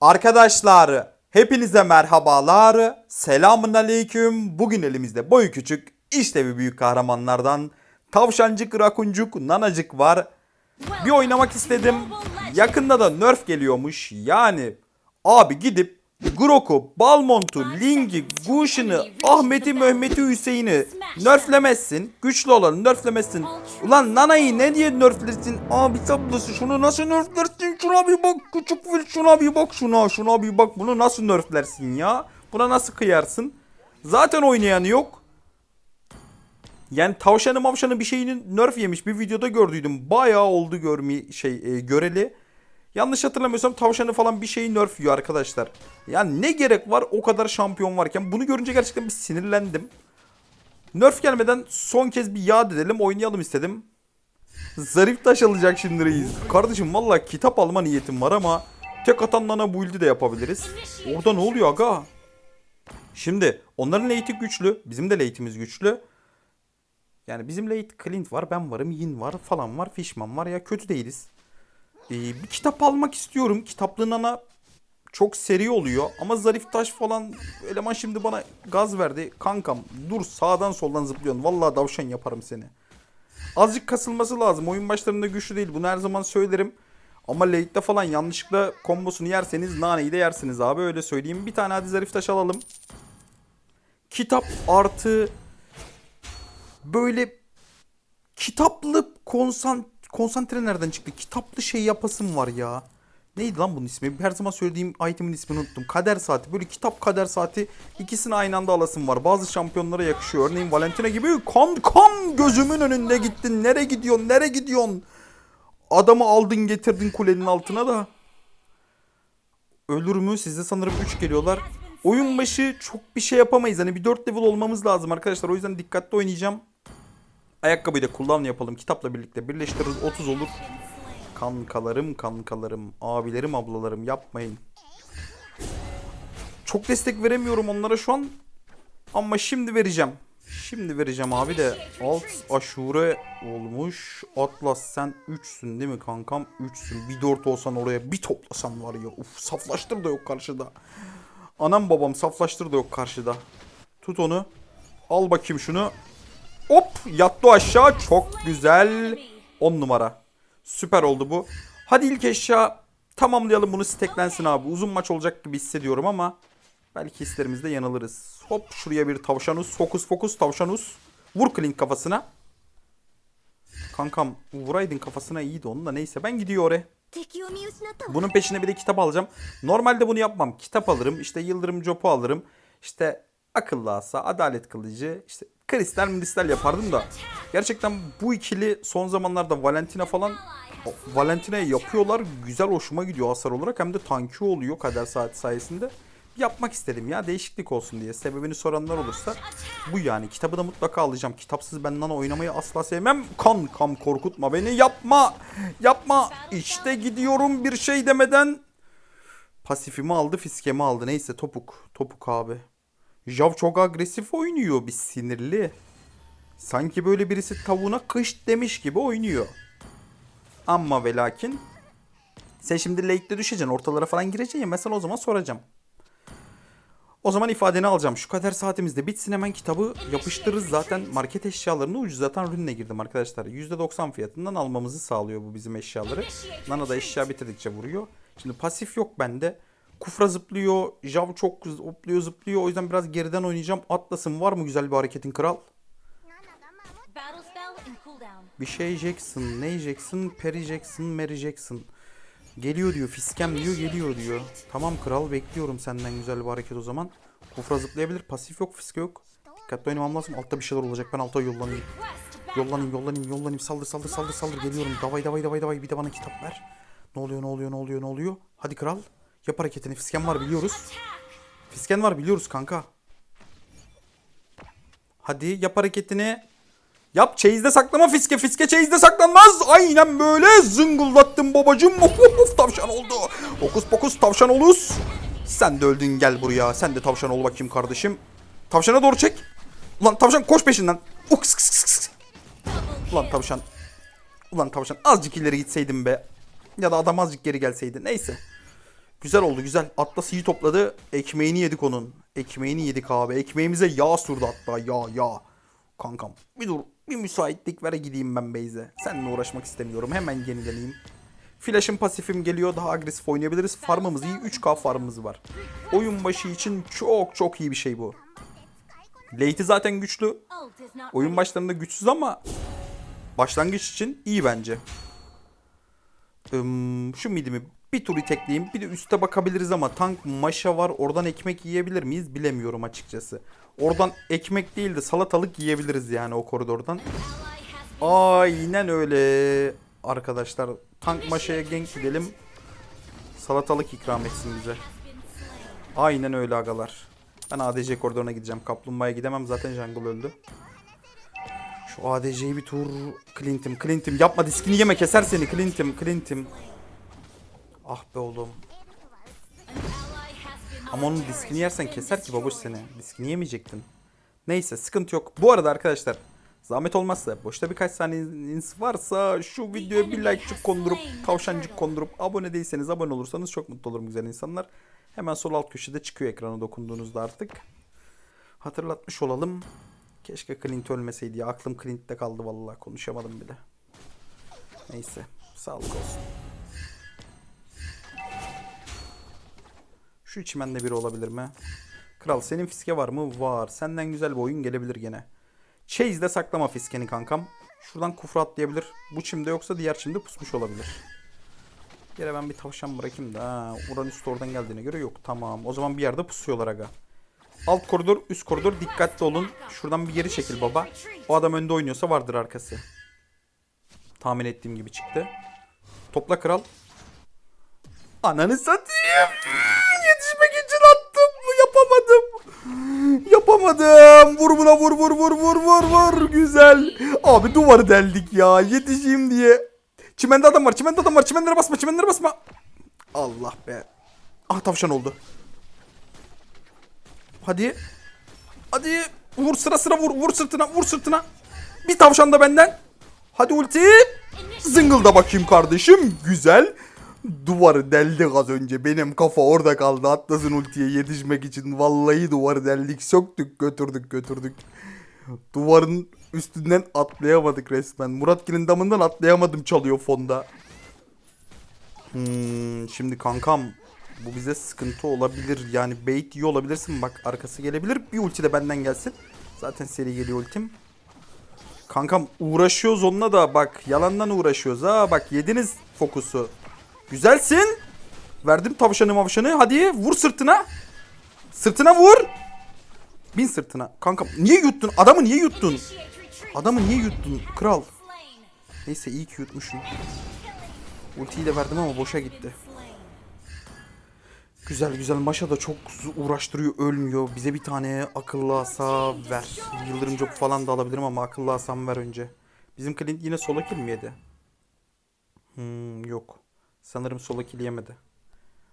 Arkadaşlar hepinize merhabalar. Selamun aleyküm. Bugün elimizde boyu küçük işte büyük kahramanlardan tavşancık, rakuncuk, nanacık var. Bir oynamak istedim. Yakında da nerf geliyormuş. Yani abi gidip Grok'u, Balmont'u, Ling'i, Gush'ını, Ahmet'i, Mehmet'i, Hüseyin'i nerflemezsin. Güçlü olanı nerflemezsin. Ulan Nana'yı ne diye nerflersin? Abi tablası şunu nasıl nerflersin? Şuna bir bak küçük fil şuna bir bak şuna şuna bir bak bunu nasıl nerflersin ya? Buna nasıl kıyarsın? Zaten oynayanı yok. Yani tavşanı mavşanı bir şeyinin nerf yemiş bir videoda gördüydüm. Bayağı oldu görmi şey e, göreli. Yanlış hatırlamıyorsam tavşanı falan bir şeyi nerf yiyor arkadaşlar. Yani ne gerek var o kadar şampiyon varken bunu görünce gerçekten bir sinirlendim. Nerf gelmeden son kez bir yad edelim oynayalım istedim. Zarif taş alacak şimdi reis. Kardeşim valla kitap alma niyetim var ama tek atanlana build'i de yapabiliriz. Orada ne oluyor aga? Şimdi onların late'i güçlü. Bizim de late'imiz güçlü. Yani bizim late Clint var, ben varım, Yin var falan var, Fishman var ya kötü değiliz. Ee, bir kitap almak istiyorum. Kitaplığın ana çok seri oluyor ama zarif taş falan eleman şimdi bana gaz verdi. Kankam dur sağdan soldan zıplıyorsun. Vallahi davşan yaparım seni. Azıcık kasılması lazım. Oyun başlarında güçlü değil. Bunu her zaman söylerim. Ama late'de falan yanlışlıkla kombosunu yerseniz naneyi de yersiniz abi öyle söyleyeyim. Bir tane hadi zarif taş alalım. Kitap artı böyle kitaplı konsan konsantre nereden çıktı? Kitaplı şey yapasım var ya. Neydi lan bunun ismi? Her zaman söylediğim itemin ismini unuttum. Kader saati. Böyle kitap kader saati ikisini aynı anda alasım var. Bazı şampiyonlara yakışıyor. Örneğin Valentina gibi kan kan gözümün önünde gittin. Nereye gidiyorsun? Nereye gidiyorsun? Adamı aldın getirdin kulenin altına da. Ölür mü? Sizde sanırım 3 geliyorlar. Oyun başı çok bir şey yapamayız. Hani bir 4 level olmamız lazım arkadaşlar. O yüzden dikkatli oynayacağım. Ayakkabıyı da kullan yapalım. Kitapla birlikte birleştiririz. 30 olur. Kankalarım kankalarım. Abilerim ablalarım yapmayın. Çok destek veremiyorum onlara şu an. Ama şimdi vereceğim. Şimdi vereceğim abi de. Alt aşure olmuş. Atlas sen 3'sün değil mi kankam? 3'sün. Bir 4 olsan oraya bir toplasan var ya. Uf saflaştır da yok karşıda. Anam babam saflaştır da yok karşıda. Tut onu. Al bakayım şunu. Hop yattı aşağı. Çok güzel. 10 numara. Süper oldu bu. Hadi ilk eşya tamamlayalım bunu steklensin abi. Uzun maç olacak gibi hissediyorum ama belki hislerimizde yanılırız. Hop şuraya bir tavşanus. Fokus fokus tavşanus. Vur Clint kafasına. Kankam vuraydın kafasına iyiydi onun da neyse ben gidiyor oraya. Bunun peşine bir de kitap alacağım. Normalde bunu yapmam. Kitap alırım. İşte Yıldırım Cop'u alırım. İşte akıllı asa, adalet kılıcı, işte kristal kristal yapardım da. Gerçekten bu ikili son zamanlarda Valentina falan Valentina'ya yapıyorlar. Güzel hoşuma gidiyor hasar olarak. Hem de tanki oluyor kader saati sayesinde. Yapmak istedim ya değişiklik olsun diye. Sebebini soranlar olursa bu yani. Kitabı da mutlaka alacağım. Kitapsız ben Nana oynamayı asla sevmem. Kan kam korkutma beni yapma. Yapma. İşte gidiyorum bir şey demeden. Pasifimi aldı fiskemi aldı. Neyse topuk. Topuk abi. Jav çok agresif oynuyor. Bir sinirli. Sanki böyle birisi tavuğuna kış demiş gibi oynuyor. Ama ve lakin sen şimdi late'de düşeceksin. Ortalara falan gireceksin ya. Mesela o zaman soracağım. O zaman ifadeni alacağım. Şu kader saatimizde bitsin hemen kitabı yapıştırırız. Zaten market eşyalarını ucuzlatan ürünle girdim arkadaşlar. %90 fiyatından almamızı sağlıyor bu bizim eşyaları. Nana da eşya bitirdikçe vuruyor. Şimdi pasif yok bende. Kufra zıplıyor. Jav çok zıplıyor zıplıyor. O yüzden biraz geriden oynayacağım. Atlas'ın var mı güzel bir hareketin kral? Bir şey Jackson, ne Jackson, Perry Jackson, Mary Jackson. Geliyor diyor, fiskem diyor, geliyor diyor. Tamam kral bekliyorum senden güzel bir hareket o zaman. Kufra zıplayabilir, pasif yok, fiske yok. Dikkatli oynamam lazım. Altta bir şeyler olacak. Ben alta yollanayım. Yollanayım, yollanayım, yollanayım. Saldır, saldır, saldır, saldır. Geliyorum. Davay, davay, davay, davay. Bir de bana kitap ver. Ne oluyor, ne oluyor, ne oluyor, ne oluyor? Hadi kral. Yap hareketini. Fisken var biliyoruz. Fisken var biliyoruz kanka. Hadi yap hareketini. Yap çeyizde saklama fiske fiske çeyizde saklanmaz. Aynen böyle zıngıldattım babacım. Of, of, of, tavşan oldu. Okus pokus tavşan oluz. Sen de öldün gel buraya. Sen de tavşan ol bakayım kardeşim. Tavşana doğru çek. Ulan tavşan koş peşinden. Uks, kıs, kıs, kıs. Ulan tavşan. Ulan tavşan azıcık ileri gitseydin be. Ya da adam azıcık geri gelseydi. Neyse. Güzel oldu güzel. Atlas iyi topladı. Ekmeğini yedik onun. Ekmeğini yedik abi. Ekmeğimize yağ sürdü hatta. Yağ yağ. Kankam bir dur. Bir müsaitlik ver gideyim ben Beyze. Seninle uğraşmak istemiyorum. Hemen yenileneyim. Flash'ın pasifim geliyor. Daha agresif oynayabiliriz. Farmımız iyi. 3k farmımız var. Oyun başı için çok çok iyi bir şey bu. Late'i zaten güçlü. Oyun başlarında güçsüz ama başlangıç için iyi bence. Şu midimi bir tur itekleyeyim. Bir de üste bakabiliriz ama tank maşa var. Oradan ekmek yiyebilir miyiz bilemiyorum açıkçası. Oradan ekmek değil de salatalık yiyebiliriz yani o koridordan. Aynen öyle arkadaşlar. Tank maşaya gank gidelim. Salatalık ikram etsin bize. Aynen öyle agalar. Ben ADC koridoruna gideceğim. Kaplumbağaya gidemem zaten jungle öldü. Şu ADC'yi bir tur Clint'im Clint'im yapma diskini yeme keser seni Clint'im Clint'im. Ah be oğlum. Ama onun diskini yersen keser ki babuş seni. Diskini yemeyecektin. Neyse sıkıntı yok. Bu arada arkadaşlar zahmet olmazsa boşta birkaç saniyeniz varsa şu videoya bir like'cık kondurup tavşancık kondurup abone değilseniz abone olursanız çok mutlu olurum güzel insanlar. Hemen sol alt köşede çıkıyor ekrana dokunduğunuzda artık. Hatırlatmış olalım. Keşke Clint ölmeseydi ya. Aklım Clint'te kaldı vallahi konuşamadım bile. Neyse. Sağlık olsun. Şu çimende biri olabilir mi? Kral senin fiske var mı? Var. Senden güzel bir oyun gelebilir gene. Chase'de saklama fiskeni kankam. Şuradan kufra atlayabilir. Bu çimde yoksa diğer çimde pusmuş olabilir. Yere ben bir tavşan bırakayım da. Ha, Uranüs oradan geldiğine göre yok. Tamam. O zaman bir yerde pusuyorlar aga. Alt koridor, üst koridor dikkatli olun. Şuradan bir geri çekil baba. O adam önde oynuyorsa vardır arkası. Tahmin ettiğim gibi çıktı. Topla kral. Ananı satayım. Yetişmek için attım. Yapamadım. Yapamadım. Vur buna vur vur vur vur vur vur. Güzel. Abi duvarı deldik ya. Yetişeyim diye. Çimende adam var. Çimende adam var. Çimenlere basma. Çimenlere basma. Allah be. Ah tavşan oldu. Hadi. Hadi. Vur sıra sıra vur. Vur sırtına. Vur sırtına. Bir tavşan da benden. Hadi ulti. Zıngılda bakayım kardeşim. Güzel. Duvarı deldik az önce. Benim kafa orada kaldı. Atlas'ın ultiye yetişmek için. Vallahi duvarı deldik. Söktük götürdük götürdük. Duvarın üstünden atlayamadık resmen. Muratgil'in damından atlayamadım çalıyor fonda. Hmm, şimdi kankam bu bize sıkıntı olabilir. Yani bait iyi olabilirsin. Bak arkası gelebilir. Bir ulti de benden gelsin. Zaten seri geliyor ultim. Kankam uğraşıyoruz onunla da bak yalandan uğraşıyoruz ha bak yediniz fokusu. Güzelsin. Verdim tavşanı mavşanı hadi vur sırtına. Sırtına vur. Bin sırtına. Kankam niye yuttun? Adamı niye yuttun? Adamı niye yuttun? Kral. Neyse iyi ki yutmuşum. Ultiyi de verdim ama boşa gitti. Güzel güzel Maşa da çok uğraştırıyor ölmüyor. Bize bir tane akıllı asa ver. Yıldırım çok falan da alabilirim ama akıllı asam ver önce. Bizim Clint yine sola kill mi yedi? Hmm, yok. Sanırım sola kill yemedi.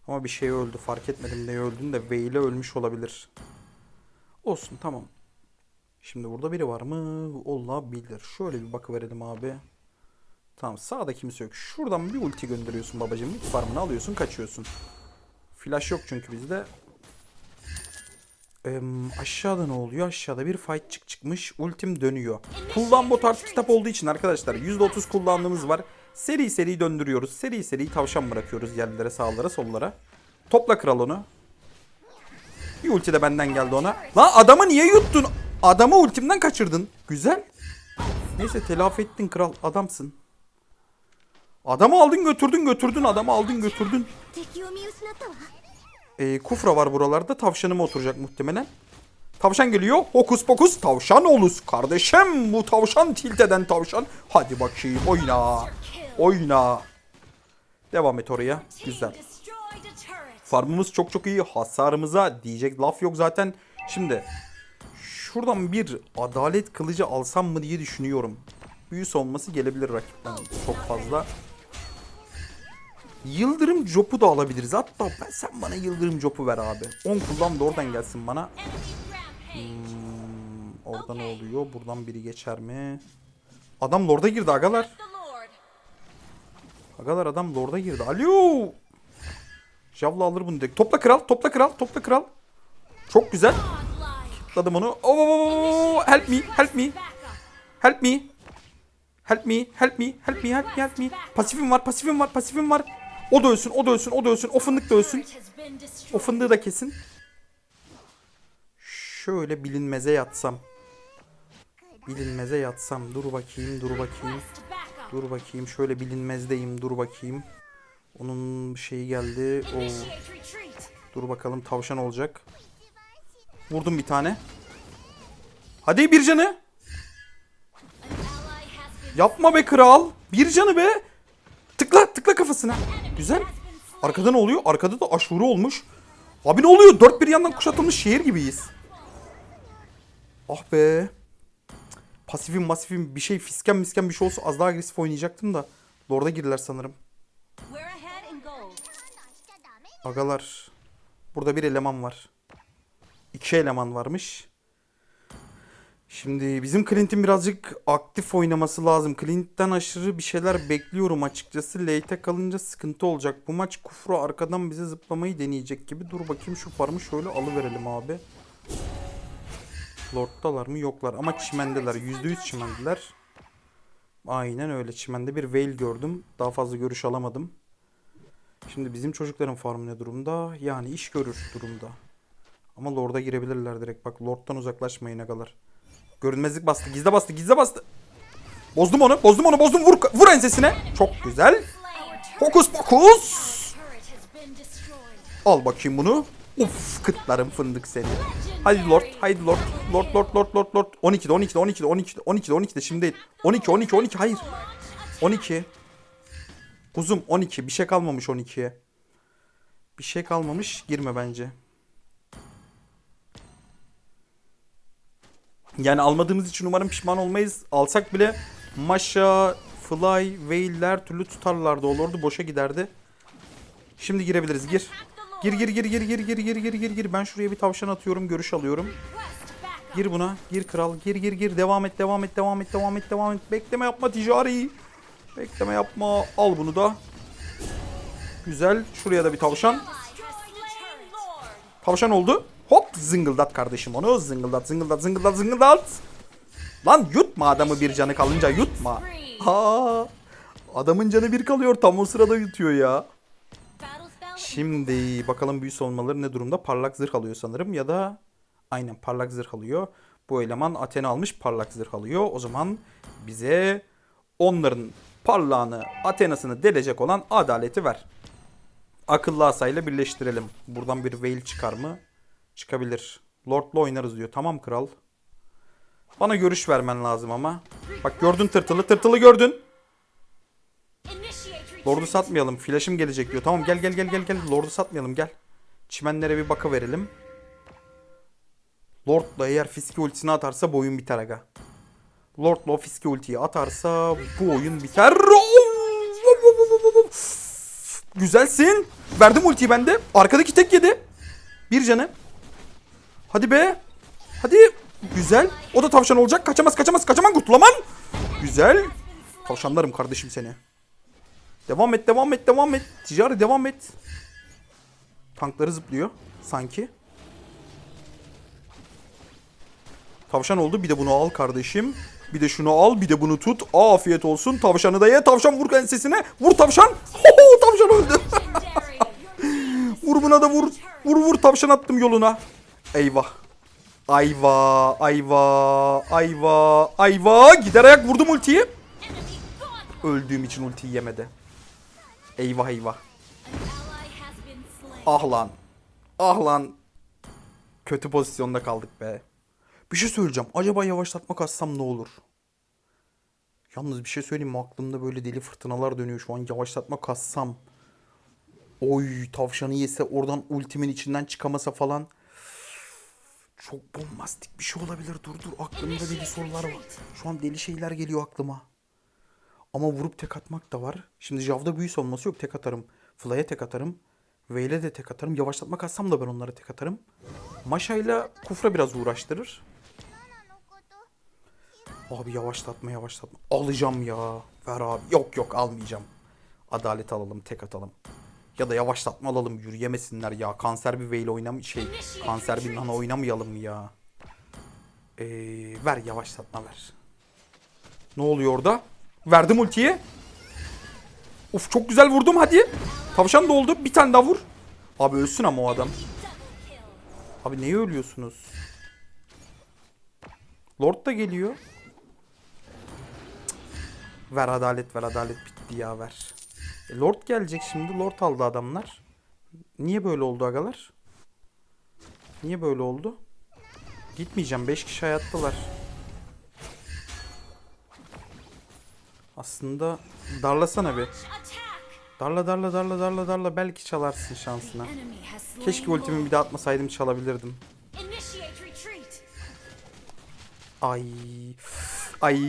Ama bir şey öldü fark etmedim ne öldüğünü de V ile ölmüş olabilir. Olsun tamam. Şimdi burada biri var mı? Olabilir. Şöyle bir bakıverelim abi. Tamam sağda kimse yok. Şuradan bir ulti gönderiyorsun babacığım. Mid farmını alıyorsun kaçıyorsun. Flash yok çünkü bizde. Ee, aşağıda ne oluyor? Aşağıda bir fight çık çıkmış. Ultim dönüyor. Kullan bot artı kitap olduğu için arkadaşlar %30 kullandığımız var. Seri seri döndürüyoruz. Seri seri tavşan bırakıyoruz yerlere, sağlara, sollara. Topla kral onu. Bir ulti de benden geldi ona. La adamı niye yuttun? Adamı ultimden kaçırdın. Güzel. Neyse telafi ettin kral. Adamsın. Adamı aldın götürdün götürdün. Adamı aldın götürdün. Ee, kufra var buralarda. Tavşanıma oturacak muhtemelen. Tavşan geliyor. Hokus pokus tavşan oluz. Kardeşim bu tavşan tilt eden tavşan. Hadi bakayım oyna. Oyna. Devam et oraya. Güzel. Farmımız çok çok iyi. Hasarımıza diyecek laf yok zaten. Şimdi şuradan bir adalet kılıcı alsam mı diye düşünüyorum. Büyüs olması gelebilir rakipten çok fazla. Yıldırım Jop'u da alabiliriz. Hatta ben, sen bana Yıldırım Jop'u ver abi. 10 kullan da oradan gelsin bana. Hmm, orada ne oluyor? Buradan biri geçer mi? Adam Lord'a girdi agalar. Agalar adam Lord'a girdi. Alo! Javla alır bunu direkt. Topla kral, topla kral, topla kral. Çok güzel. Atladım onu. Oo, help me, help me. Help me. Help me, help me, help me, help me, help me. Pasifim var, pasifim var, pasifim var. O da ölsün, o da ölsün, o da ölsün. O fındık da ölsün. O fındığı da kesin. Şöyle bilinmeze yatsam. Bilinmeze yatsam. Dur bakayım, dur bakayım. Dur bakayım. Şöyle bilinmezdeyim. Dur bakayım. Onun şeyi geldi. Oo. Dur bakalım tavşan olacak. Vurdum bir tane. Hadi bir canı. Yapma be kral. Bir canı be. Tıkla tıkla kafasına. Güzel. Arkada ne oluyor? Arkada da aşure olmuş. Abi ne oluyor? Dört bir yandan kuşatılmış şehir gibiyiz. Ah be. Pasifim masifim bir şey fisken misken bir şey olsa az daha agresif oynayacaktım da. Lord'a girdiler sanırım. Agalar. Burada bir eleman var. İki eleman varmış. Şimdi bizim Clint'in birazcık aktif oynaması lazım. Clint'ten aşırı bir şeyler bekliyorum açıkçası. Late'e kalınca sıkıntı olacak. Bu maç Kufra arkadan bize zıplamayı deneyecek gibi. Dur bakayım şu farmı şöyle alıverelim abi. Lord'dalar mı? Yoklar ama çimendeler. %100 çimendiler. Aynen öyle. Çimende bir Veil gördüm. Daha fazla görüş alamadım. Şimdi bizim çocukların farmı ne durumda? Yani iş görür durumda. Ama Lord'a girebilirler direkt. Bak Lord'dan uzaklaşmayın agalar. Görünmezlik bastı. Gizle bastı. Gizle bastı. Bozdum onu. Bozdum onu. Bozdum. Vur, vur ensesine. Çok güzel. Hokus pokus. Al bakayım bunu. Uf kıtlarım fındık seni. Hadi Lord. Haydi Lord. Lord Lord Lord Lord Lord. 12'de 12'de 12'de 12'de 12'de 12'de şimdi değil. 12 12 12 hayır. 12. Kuzum 12. Bir şey kalmamış 12'ye. Bir şey kalmamış. Girme bence. Yani almadığımız için umarım pişman olmayız. Alsak bile Maşa, Fly, Veil'ler türlü tutarlardı. Olurdu boşa giderdi. Şimdi girebiliriz. Gir. Gir gir gir gir gir gir gir gir gir gir. Ben şuraya bir tavşan atıyorum. Görüş alıyorum. Gir buna. Gir kral. Gir gir gir. Devam et devam et devam et devam et devam et. Bekleme yapma ticari. Bekleme yapma. Al bunu da. Güzel. Şuraya da bir tavşan. Tavşan oldu. Hop zıngıldat kardeşim onu. Zıngıldat zıngıldat zıngıldat zıngıldat. Lan yutma adamı bir canı kalınca yutma. Aa, adamın canı bir kalıyor tam o sırada yutuyor ya. Şimdi bakalım büyü savunmaları ne durumda? Parlak zırh alıyor sanırım ya da aynen parlak zırh alıyor. Bu eleman Athena almış parlak zırh alıyor. O zaman bize onların parlağını Athena'sını delecek olan adaleti ver. Akıllı asayla birleştirelim. Buradan bir veil çıkar mı? Çıkabilir. Lord'la oynarız diyor. Tamam kral. Bana görüş vermen lazım ama. Bak gördün tırtılı. Tırtılı gördün. Lord'u satmayalım. Flash'ım gelecek diyor. Tamam gel gel gel gel gel. Lord'u satmayalım gel. Çimenlere bir baka verelim. Lord'la eğer fiske ultisini atarsa bu oyun biter aga. Lord'la o fiske ultiyi atarsa bu oyun biter. Güzelsin. Verdim ultiyi bende. Arkadaki tek yedi. Bir canı. Hadi be. Hadi. Güzel. O da tavşan olacak. Kaçamaz kaçamaz kaçamaz kurtulaman. Güzel. Tavşanlarım kardeşim seni. Devam et devam et devam et. Ticari devam et. Tankları zıplıyor sanki. Tavşan oldu. Bir de bunu al kardeşim. Bir de şunu al. Bir de bunu tut. Afiyet olsun. Tavşanı da ye. Tavşan vur ensesine. Vur tavşan. Ho, tavşan öldü. vur buna da vur. Vur vur tavşan attım yoluna. Eyvah. Ayva, ayva, ayva, ayva. Gider ayak vurdum ultiyi. Öldüğüm için ultiyi yemedi. Eyvah eyvah. Ah lan. Ah lan. Kötü pozisyonda kaldık be. Bir şey söyleyeceğim. Acaba yavaşlatma kassam ne olur? Yalnız bir şey söyleyeyim mi? Aklımda böyle deli fırtınalar dönüyor şu an. Yavaşlatma kassam. Oy tavşanı yese oradan ultimin içinden çıkamasa falan. Çok bombastik bir şey olabilir. Dur dur aklımda deli sorular var. Şu an deli şeyler geliyor aklıma. Ama vurup tek atmak da var. Şimdi Jav'da büyü savunması yok. Tek atarım. Fly'e tek atarım. Veil'e de tek atarım. Yavaşlatma katsam da ben onlara tek atarım. Maşa'yla Kufra biraz uğraştırır. Abi yavaşlatma yavaşlatma. Alacağım ya. Ver abi. Yok yok almayacağım. Adalet alalım tek atalım. Ya da yavaşlatma alalım yürüyemesinler ya. Kanser bir Veil oynam şey kanser bir nana oynamayalım ya. Ee, ver yavaşlatma ver. Ne oluyor orada? Verdim ultiyi. Uf çok güzel vurdum hadi. Tavşan da oldu. Bir tane daha vur. Abi ölsün ama o adam. Abi neye ölüyorsunuz? Lord da geliyor. Ver adalet ver adalet bitti ya ver. E, Lord gelecek şimdi. Lord aldı adamlar. Niye böyle oldu agalar? Niye böyle oldu? Gitmeyeceğim. 5 kişi hayattalar. Aslında darlasana bir. Darla darla darla darla darla belki çalarsın şansına. Keşke ultimi bir daha atmasaydım çalabilirdim. Ay. Ay.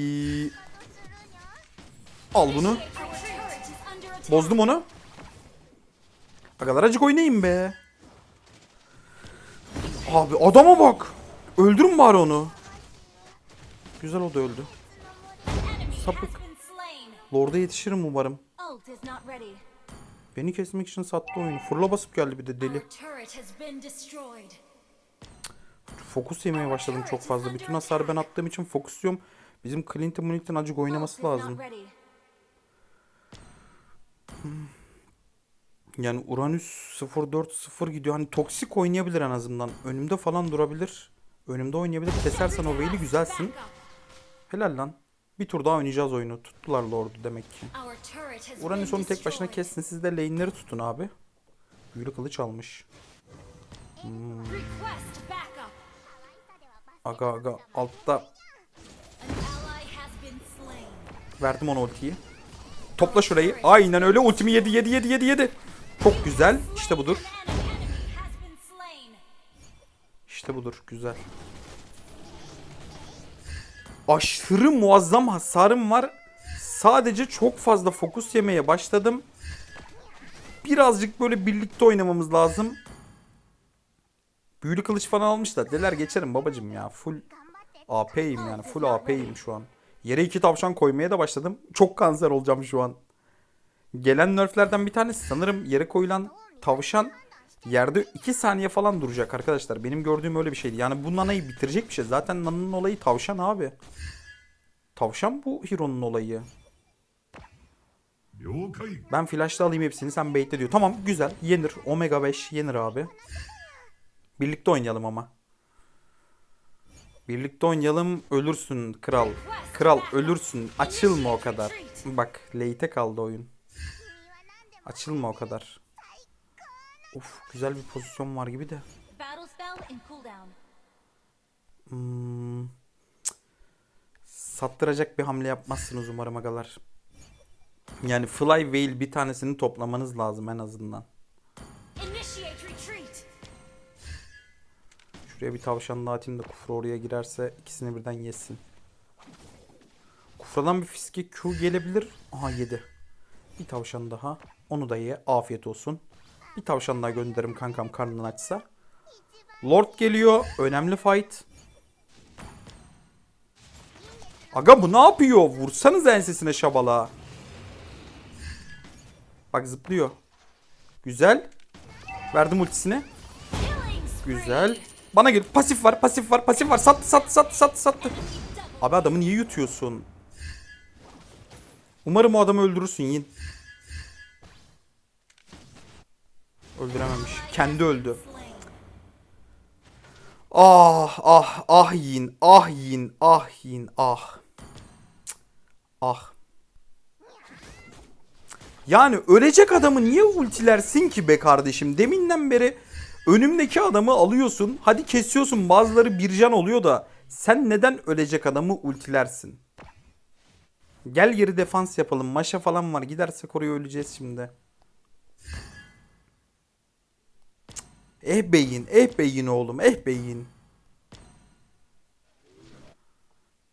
Al bunu. Bozdum onu. Agalar acık oynayın be. Abi adama bak. Öldürün bari onu. Güzel o da öldü. Sapık. Lord'a yetişirim umarım. Beni kesmek için sattı oyunu. Fırla basıp geldi bir de deli. Fokus yemeye başladım çok fazla. Bütün hasarı ben attığım için fokus yiyorum. Bizim Clinton Munit'in acık oynaması lazım. ready. Yani Uranüs 0-4-0 gidiyor. Hani toksik oynayabilir en azından. Önümde falan durabilir. Önümde oynayabilir. Kesersen o Vayne'i güzelsin. Helal lan. Bir tur daha oynayacağız oyunu. Tuttular Lord'u demek ki. Uranüs onu tek başına kessin. Siz de lane'leri tutun abi. Büyülü kılıç almış. Backup. Aga aga altta verdim ona ultiyi. Topla şurayı. Aynen öyle. Ultimi yedi yedi yedi yedi yedi. Çok güzel. İşte budur. İşte budur. Güzel. Aşırı muazzam hasarım var. Sadece çok fazla fokus yemeye başladım. Birazcık böyle birlikte oynamamız lazım. Büyülü kılıç falan almışlar. Deler geçerim babacım ya. Full AP'yim yani. Full AP'yim şu an. Yere iki tavşan koymaya da başladım. Çok kanser olacağım şu an. Gelen nerflerden bir tanesi sanırım yere koyulan tavşan yerde 2 saniye falan duracak arkadaşlar. Benim gördüğüm öyle bir şeydi. Yani bu nanayı bitirecek bir şey. Zaten nananın olayı tavşan abi. Tavşan bu Hiro'nun olayı. Ben flash'ta alayım hepsini sen baitle diyor. Tamam güzel yenir. Omega 5 yenir abi. Birlikte oynayalım ama. Birlikte oynayalım ölürsün kral. Kral ölürsün. Açılma o kadar. Bak late'e kaldı oyun. Açılma o kadar. Uf güzel bir pozisyon var gibi de. Hmm. Sattıracak bir hamle yapmazsınız umarım agalar. Yani Fly Veil bir tanesini toplamanız lazım en azından. Şuraya bir tavşan daha atayım da Kufra oraya girerse ikisini birden yesin. Kufradan bir fiske Q gelebilir. Aha yedi. Bir tavşan daha. Onu da ye. Afiyet olsun. Bir tavşan daha gönderirim kankam karnını açsa. Lord geliyor. Önemli fight. Aga bu ne yapıyor? Vursanız ensesine şabala. Bak zıplıyor. Güzel. Verdim ultisini. Güzel. Bana gel. Pasif var, pasif var, pasif var. Sattı, sattı, sattı, sattı, sattı. Abi adamı niye yutuyorsun? Umarım o adamı öldürürsün Yin. Öldürememiş. Kendi öldü. Ah, ah, ah Yin, ah Yin, ah Yin, ah. Ah. Yani ölecek adamı niye ultilersin ki be kardeşim? Deminden beri önümdeki adamı alıyorsun. Hadi kesiyorsun bazıları bir can oluyor da. Sen neden ölecek adamı ultilersin? Gel geri defans yapalım. Maşa falan var. Gidersek oraya öleceğiz şimdi. Eh beyin, eh beyin oğlum, eh beyin.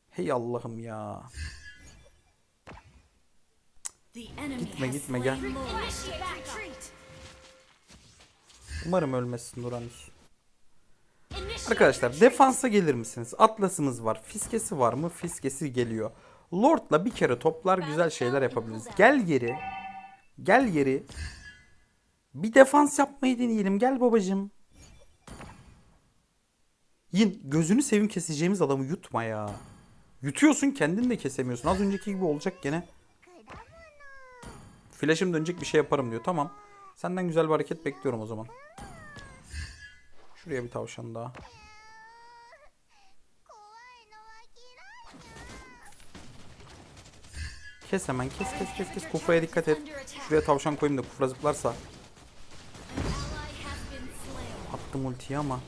Hey Allah'ım ya. Gitme, gitme, gel. Umarım ölmesin Uranüs. Arkadaşlar defansa gelir misiniz? Atlas'ımız var. Fiskesi var mı? Fiskesi geliyor. Lord'la bir kere toplar güzel şeyler yapabiliriz. Gel geri. Gel geri. Bir defans yapmayı deneyelim. Gel babacım. Yin gözünü sevim keseceğimiz adamı yutma ya. Yutuyorsun kendin de kesemiyorsun. Az önceki gibi olacak gene. Flash'ım dönecek bir şey yaparım diyor. Tamam. Senden güzel bir hareket bekliyorum o zaman. Şuraya bir tavşan daha. Kes hemen kes kes kes kes. Kufraya dikkat et. Şuraya tavşan koyayım da kufra zıplarsa. Attım ultiyi ama.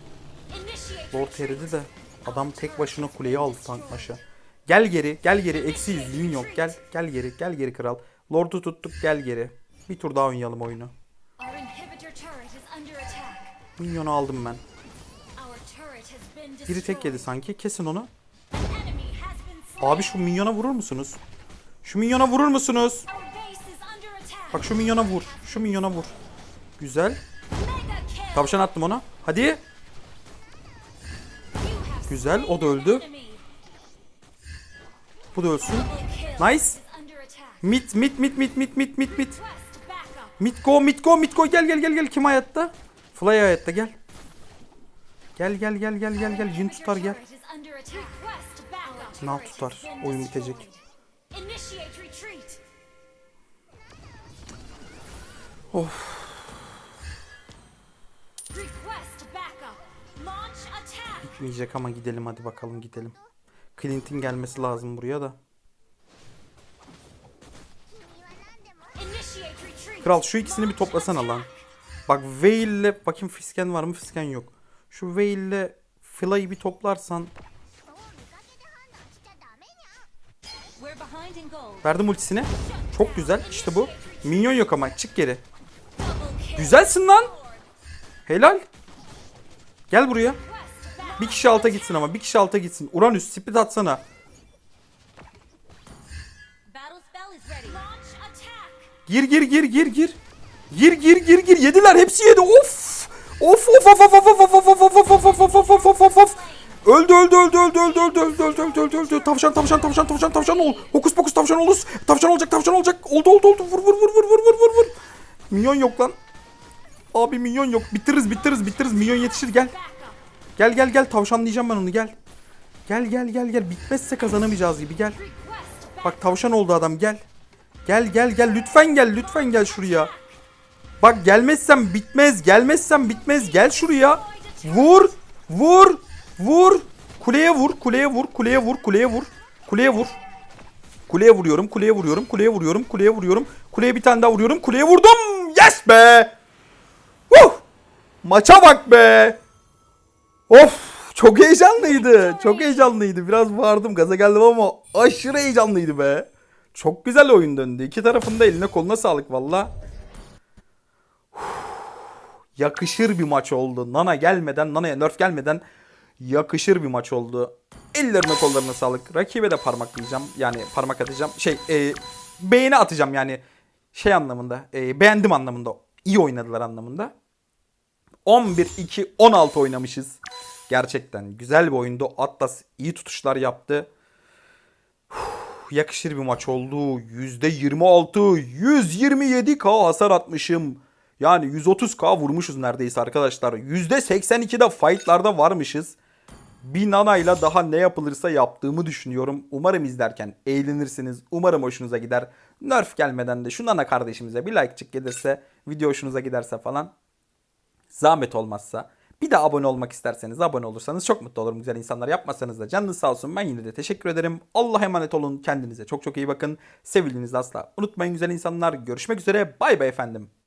Lord eridi de adam tek başına kuleyi aldı tank maşı. Gel geri, gel geri. Eksi yüzlüğün yok. Gel, gel geri, gel geri kral. Lord'u tuttuk, gel geri. Bir tur daha oynayalım oyunu. Minyonu aldım ben. Biri tek yedi sanki. Kesin onu. Abi şu minyona vurur musunuz? Şu minyona vurur musunuz? Bak şu minyona vur. Şu minyona vur. Güzel. Tavşan attım ona. Hadi. Güzel, o da öldü. Bu da ölsün. Nice. Mit, mit, mit, mit, mit, mit, mit, mit. Mit go, mit go. Gel, gel, gel, gel. Kim hayatta? Fly hayatta, gel. Gel, gel, gel, gel, gel, gel. Yün tutar, gel. Nal tutar. Oyun bitecek. destroyed. Gitmeyecek ama gidelim hadi bakalım gidelim. Clint'in gelmesi lazım buraya da. Kral şu ikisini bir toplasana lan. Bak Veil'le bakayım Fisken var mı? Fisken yok. Şu Veil'le Fly'ı bir toplarsan verdim ultisini. Çok güzel. İşte bu. Minyon yok ama çık geri. Güzelsin lan. Helal. Gel buraya. Bir kişi alta gitsin ama. Bir kişi alta gitsin. Uranüs split atsana. Gir gir gir gir gir. Gir gir gir gir. Yediler. Hepsi yedi. Of. Of of of of of of of of of of of of of of of of of of. Öldü öldü öldü öldü öldü öldü öldü öldü öldü öldü öldü. Tavşan tavşan tavşan tavşan tavşan ol. Hokus pokus tavşan oluruz. Tavşan olacak tavşan olacak. Oldu oldu oldu. Vur vur vur vur vur vur vur vur. Minyon yok lan. Abi minyon yok. Bitiririz bitiririz bitiririz. Minyon yetişir gel. Gel gel gel tavşanlayacağım ben onu gel. Gel gel gel gel. Bitmezse kazanamayacağız gibi gel. Bak tavşan oldu adam gel. Gel gel gel lütfen gel lütfen gel şuraya. Bak gelmezsem bitmez gelmezsem bitmez gel şuraya. Vur vur vur. Kuleye vur kuleye vur kuleye vur kuleye vur. Kuleye vur. Kuleye vuruyorum kuleye vuruyorum kuleye vuruyorum kuleye vuruyorum. Kuleye bir tane daha vuruyorum kuleye vurdum. Yes be. Huh. Maça bak be. Of çok heyecanlıydı. Çok heyecanlıydı. Biraz bağırdım gaza geldim ama aşırı heyecanlıydı be. Çok güzel oyun döndü. İki tarafında eline koluna sağlık valla. Yakışır bir maç oldu. Nana gelmeden, Nana'ya nerf gelmeden yakışır bir maç oldu. Ellerine kollarına sağlık. Rakibe de parmaklayacağım. Yani parmak atacağım. Şey, e, beğeni atacağım yani. Şey anlamında. e, beğendim anlamında. İyi oynadılar anlamında. 11-2-16 oynamışız. Gerçekten güzel bir oyundu. Atlas iyi tutuşlar yaptı. Uf, yakışır bir maç oldu. %26, 127k hasar atmışım. Yani 130k vurmuşuz neredeyse arkadaşlar. %82'de fightlarda varmışız. Bir nanayla daha ne yapılırsa yaptığımı düşünüyorum. Umarım izlerken eğlenirsiniz. Umarım hoşunuza gider. Nerf gelmeden de şu nana kardeşimize bir like'cık gelirse, video hoşunuza giderse falan Zahmet olmazsa bir de abone olmak isterseniz abone olursanız çok mutlu olurum güzel insanlar. Yapmasanız da canınız sağ olsun. Ben yine de teşekkür ederim. Allah'a emanet olun. Kendinize çok çok iyi bakın. Sevildiğinizi asla unutmayın güzel insanlar. Görüşmek üzere. Bay bay efendim.